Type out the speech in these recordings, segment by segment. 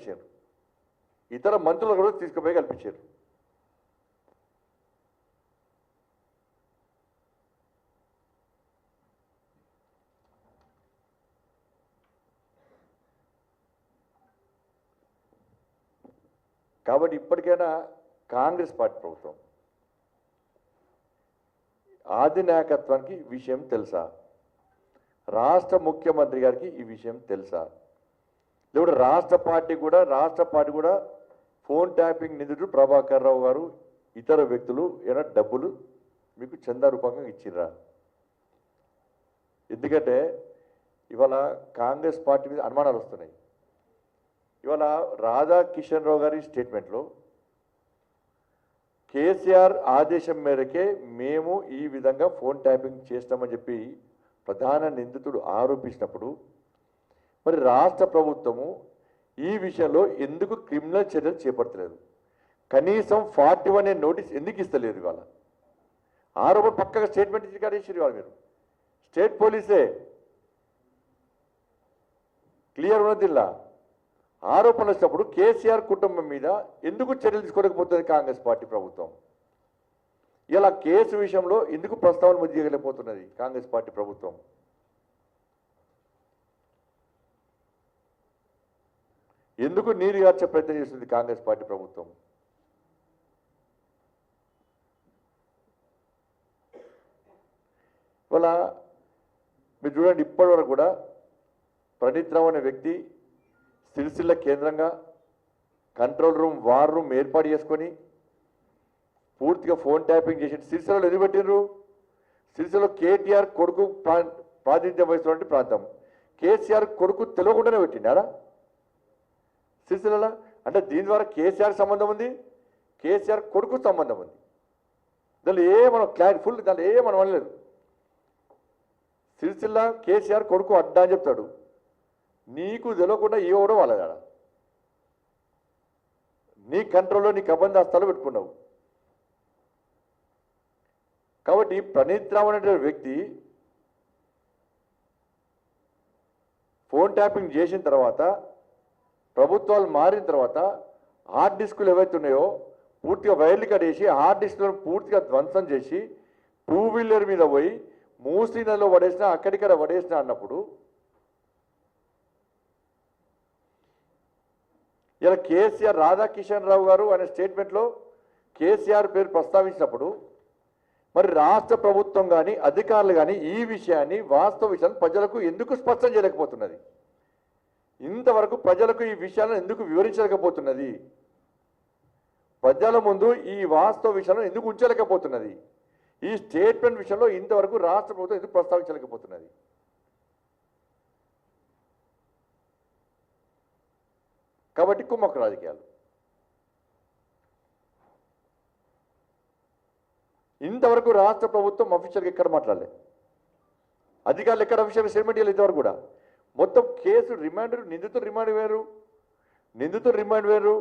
కల్పించారు. ఇతర మంత్రులు కూడా తీసుకుపోయి కల్పించారు. కాబట్టి ఇప్పటికైనా కాంగ్రెస్ పార్టీ ప్రభుత్వం ఆది నాయకత్వానికి విషయం తెలుసా? రాష్ట్ర ముఖ్యమంత్రి గారికి ఈ విషయం తెలుసా? లేకపోతే రాష్ట్ర పార్టీ కూడా రాష్ట్ర పార్టీ కూడా ఫోన్ ట్యాపింగ్ నిధుడు ప్రభాకర్ రావు గారు ఇతర వ్యక్తులు ఏమైనా డబ్బులు మీకు చందా రూపంగా ఇచ్చిర్రా? ఎందుకంటే ఇవాళ కాంగ్రెస్ పార్టీ మీద అనుమానాలు వస్తున్నాయి. ఇవాళ రాధా కిషన్ రావు గారి స్టేట్మెంట్లో కేసీఆర్ ఆదేశం మేరకే మేము ఈ విధంగా ఫోన్ ట్యాపింగ్ చేస్తామని చెప్పి ప్రధాన నిందితుడు ఆరోపించినప్పుడు మరి రాష్ట్ర ప్రభుత్వము ఈ విషయంలో ఎందుకు క్రిమినల్ చర్యలు చేపడతలేదు కనీసం ఫార్టీ వన్ నోటీస్ ఎందుకు ఇస్తలేదు ఇవాళ? ఆరోపణ పక్కగా స్టేట్మెంట్ ఇచ్చి కాడేసారు ఇవాళ మీరు. స్టేట్ పోలీసే క్లియర్ ఉన్నదిలా ఆరోపణలు వచ్చినప్పుడు కేసీఆర్ కుటుంబం మీద ఎందుకు చర్యలు తీసుకోలేకపోతుంది కాంగ్రెస్ పార్టీ ప్రభుత్వం? ఇలా కేసు విషయంలో ఎందుకు ప్రస్తావన ముద్దియగలేకపోతున్నది కాంగ్రెస్ పార్టీ ప్రభుత్వం? ఎందుకు నీరు గార్చే ప్రయత్నం చేసింది కాంగ్రెస్ పార్టీ ప్రభుత్వం? ఇవాళ మీరు చూడండి ఇప్పటివరకు కూడా ప్రణీత్ రావు అనే వ్యక్తి సిరిసిల్ల కేంద్రంగా కంట్రోల్ రూమ్ వార్ రూమ్ ఏర్పాటు చేసుకొని పూర్తిగా ఫోన్ ట్యాపింగ్ చేసి సిరిసిల్లలో ఎందుకు పెట్టిండ్రు? సిరిసిల్లలో కేటీఆర్ కొడుకు ప్రా- ప్రాతినిధ్యం వహిస్తున్నటువంటి ప్రాంతం. కేసీఆర్ కొడుకు తెలియకుండానే పెట్టిండారా? సిరిసిల్ల అంటే దీని ద్వారా కేసీఆర్ సంబంధం ఉంది కేసీఆర్ కొడుకు సంబంధం ఉంది. దానిలో ఏ మనం క్లారిటీ ఫుల్ దానిలో ఏ మనం అనలేదు. సిరిసిల్ల కేసీఆర్ కొడుకు అడ్డా అని చెప్తాడు. నీకు తెలియకుండా ఇవ్వడం వాళ్ళదాడ? నీ కంట్రోల్లో నీ కబంధాస్తాలు పెట్టుకున్నావు. కాబట్టి ప్రణీత్ రావు అనే వ్యక్తి ఫోన్ ట్యాపింగ్ చేసిన తర్వాత ప్రభుత్వాలు మారిన తర్వాత హార్డ్ డిస్కులు ఏవైతే ఉన్నాయో పూర్తిగా వైర్లు కడేసి హార్డ్ డిస్క్లను పూర్తిగా ధ్వంసం చేసి టూ వీలర్ మీద పోయి మూసీ నదిలో పడేసిన అక్కడిక్కడ పడేసిన అన్నప్పుడు ఇలా కేసీఆర్ రాధాకిషన్ రావు గారు అనే స్టేట్మెంట్లో కేసీఆర్ పేరు ప్రస్తావించినప్పుడు మరి రాష్ట్ర ప్రభుత్వం కానీ అధికారులు కానీ ఈ విషయాన్ని వాస్తవ విషయాన్ని ప్రజలకు ఎందుకు స్పష్టం చేయలేకపోతున్నది? ఇంతవరకు ప్రజలకు ఈ విషయాలను ఎందుకు వివరించలేకపోతున్నది? ప్రజల ముందు ఈ వాస్తవ విషయాలను ఎందుకు ఉంచలేకపోతున్నది? ఈ స్టేట్మెంట్ విషయంలో ఇంతవరకు రాష్ట్ర ప్రభుత్వం ఎందుకు ప్రస్తావించలేకపోతున్నది? కాబట్టి కుమ్మక్క రాజకీయాలు. ఇంతవరకు రాష్ట్ర ప్రభుత్వం అఫీషియల్గా ఎక్కడ మాట్లాడలే? అధికారులు ఎక్కడ అఫీషియల్ స్టేట్మెంట్ ఇవ్వలేదు ఇంతవరకు కూడా. మొత్తం కేసు రిమాండ్ నిందితులు రిమాండ్ వేరు. నిందితులు రిమాండ్ వేరు.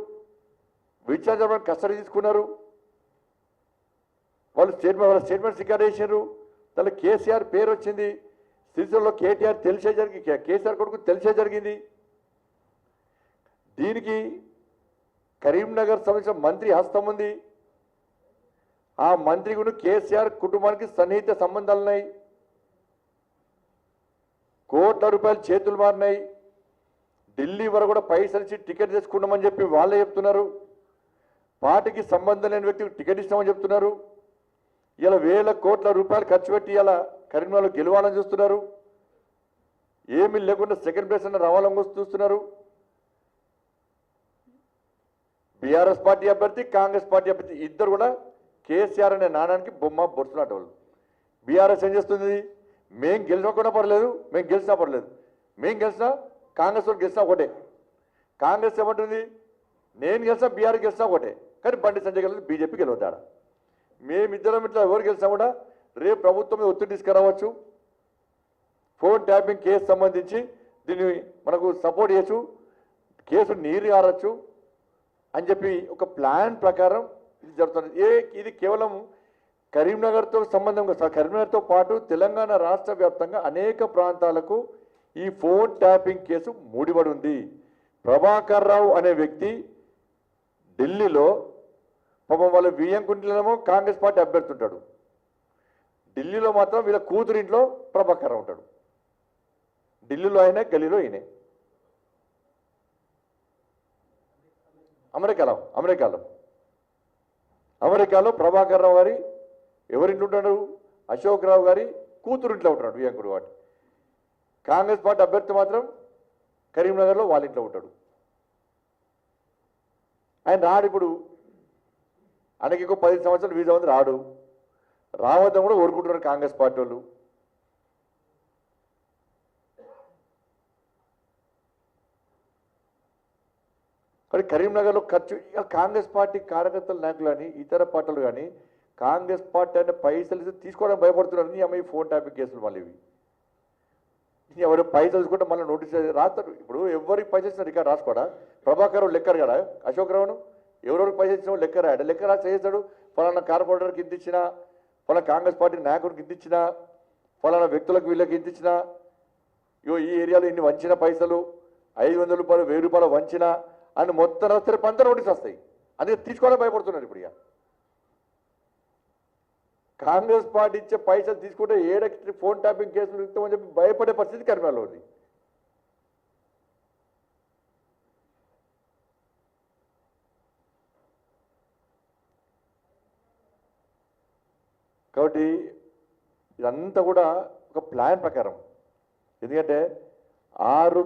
విచారణ జరపడానికి కస్టడీ తీసుకున్నారు. వాళ్ళు స్టేట్మెంట్ వాళ్ళ స్టేట్మెంట్ రికార్డ్ చేశారు. దాంట్లో కేసీఆర్ పేరు వచ్చింది. సిరిసిల్లో కేటీఆర్ తెలిసే జరిగి కేసీఆర్ కొడుకు తెలిసే జరిగింది. దీనికి కరీంనగర్ సంబంధించిన మంత్రి హస్తం ఉంది. ఆ మంత్రి కూడా కేసీఆర్ కుటుంబానికి సన్నిహిత సంబంధాలు ఉన్నాయి కోట్ల రూపాయలు చేతులు మారినాయి. ఢిల్లీ వరకు కూడా పైసలు ఇచ్చి టికెట్ తెచ్చుకున్నామని చెప్పి వాళ్ళే చెప్తున్నారు. పార్టీకి సంబంధం లేని వ్యక్తికి టికెట్ ఇస్తామని చెప్తున్నారు. ఇలా వేల కోట్ల రూపాయలు ఖర్చు పెట్టి ఇలా కరీంనగర్లో గెలవాలని చూస్తున్నారు. ఏమీ లేకుండా సెకండ్ ప్లేస్ అన్న రావాలని చూస్తున్నారు. బీఆర్ఎస్ పార్టీ అభ్యర్థి కాంగ్రెస్ పార్టీ అభ్యర్థి ఇద్దరు కూడా కేసీఆర్ అనే నాణానికి బొమ్మ బొరుసులాంటి వాళ్ళు బీఆర్ఎస్ ఏం చేస్తుంది? మేం గెలిచకుండా పర్లేదు మేము గెలిచినా పర్లేదు. మేం గెలిచినా కాంగ్రెస్ వాళ్ళు గెలిచినా ఒకటే. కాంగ్రెస్ ఏమంటుంది? నేను గెలిచినా బీఆర్ గెలిచినా ఒకటే. కానీ బండి సంజయ్ గెలిచి బీజేపీ గెలవుతాడా మేమిద్దరం ఇట్లా ఎవరు గెలిచినా కూడా రేపు ప్రభుత్వం మీద ఒత్తిడి తీసుకురావచ్చు. ఫోన్ ట్యాపింగ్ కేసు సంబంధించి దీన్ని మనకు సపోర్ట్ చేయొచ్చు. కేసు నీరు కారచ్చు అని చెప్పి ఒక ప్లాన్ ప్రకారం ఇది జరుగుతుంది. ఏ ఇది కేవలం కరీంనగర్తో సంబంధం కరీంనగర్తో పాటు తెలంగాణ రాష్ట్ర వ్యాప్తంగా అనేక ప్రాంతాలకు ఈ ఫోన్ ట్యాపింగ్ కేసు ముడిపడి ఉంది ప్రభాకర్ రావు అనే వ్యక్తి ఢిల్లీలో పాపం వాళ్ళ వియ్యంకుంటలేమో కాంగ్రెస్ పార్టీ అభ్యర్థి ఉంటాడు ఢిల్లీలో మాత్రం వీళ్ళ కూతురింట్లో ప్రభాకర్ రావు ఉంటాడు. ఢిల్లీలో అయినా గల్లీలో ఈయనే. అమెరికాలో అమెరికాలో. అమెరికాలో ప్రభాకర్ రావు గారి ఎవరింట్లో ఉంటాడు అశోక్ రావు గారి కూతురింట్లో ఉంటాడు వియంకుడు వాటి. కాంగ్రెస్ పార్టీ అభ్యర్థి మాత్రం కరీంనగర్లో వాళ్ళ ఇంట్లో ఉంటాడు. ఆయన రాడు ఇప్పుడు. ఆయనకి ఇంకో పది సంవత్సరాలు వీసా ఉంది రాడు. రావద్దని కూడా కోరుకుంటున్నారు కాంగ్రెస్ పార్టీ వాళ్ళు. కానీ కరీంనగర్లో ఖర్చు ఇక కాంగ్రెస్ పార్టీ కార్యకర్తల నాయకులు కానీ ఇతర పార్టీలు కానీ కాంగ్రెస్ పార్టీ అంటే పైసలు తీసుకోవడానికి భయపడుతున్నారు. నీ అమ్మాయి ఫోన్ ట్యాపింగ్ కేసులు మళ్ళీ ఇవి. ఎవరు పైసలు తీసుకుంటే మళ్ళీ నోటీస్ రాస్తారు. ఇప్పుడు ఎవరికి పైసలు ఇచ్చిన రికార్డు రాసుకోడా? ప్రభాకర్ లెక్కరు కదా? అశోక్ రావును? ఎవరెవరికి పైసలు ఇచ్చినా లెక్క రాయడు లెక్క రాసి చేస్తాడు ఫలానా కార్పొరేటర్కి ఇంత ఇచ్చినా? ఫలానా కాంగ్రెస్ పార్టీ నాయకుడికి ఇంత ఇచ్చినా? ఫలానా వ్యక్తులకు వీళ్ళకి ఇంత ఇచ్చినా? ఇగో ఈ ఏరియాలో ఇన్ని వంచిన పైసలు ఐదు వందల రూపాయలు వెయ్యి రూపాయలు వంచిన అని మొత్తం రాస్తే పంత నోటీస్ వస్తాయి. అందుకే తీసుకోవడం భయపడుతున్నారు ఇప్పుడు ఇక కాంగ్రెస్ పార్టీ ఇచ్చే పైసలు తీసుకుంటే ఏడకి ఫోన్ ట్యాపింగ్ కేసులు ఇస్తామని చెప్పి భయపడే పరిస్థితి కర్మలో ఉంది. కాబట్టి ఇదంతా కూడా ఒక ప్లాన్ ప్రకారం. ఎందుకంటే ఆరు